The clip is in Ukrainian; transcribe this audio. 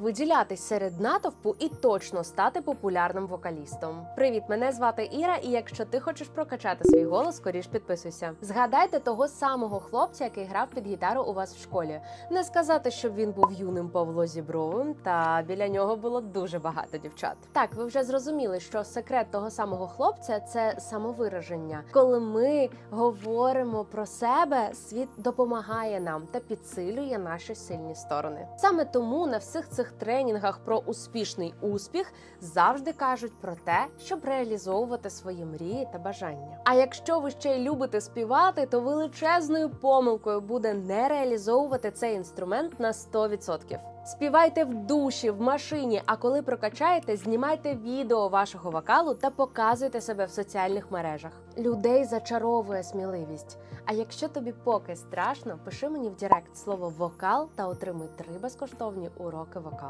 виділятись серед натовпу і точно стати популярним вокалістом. Привіт, мене звати Іра, і якщо ти хочеш прокачати свій голос, скоріш підписуйся. Згадайте того самого хлопця, який грав під гітару у вас в школі. Не сказати, щоб він був юним Павло Зібровим, та біля нього було дуже багато дівчат. Так, ви вже зрозуміли, що секрет того самого хлопця це самовираження. Коли ми говоримо про себе, світ допомагає нам та підсилює наші сильні сторони. Саме тому на всіх цих тренінгах про успішний успіх завжди кажуть про те, щоб реалізовувати свої мрії та бажання. А якщо ви ще й любите співати, то величезною помилкою буде не реалізовувати цей інструмент на 100%. Співайте в душі, в машині. А коли прокачаєте, знімайте відео вашого вокалу та показуйте себе в соціальних мережах. Людей зачаровує сміливість. А якщо тобі поки страшно, пиши мені в Директ слово вокал та отримуй три безкоштовні уроки вокалу.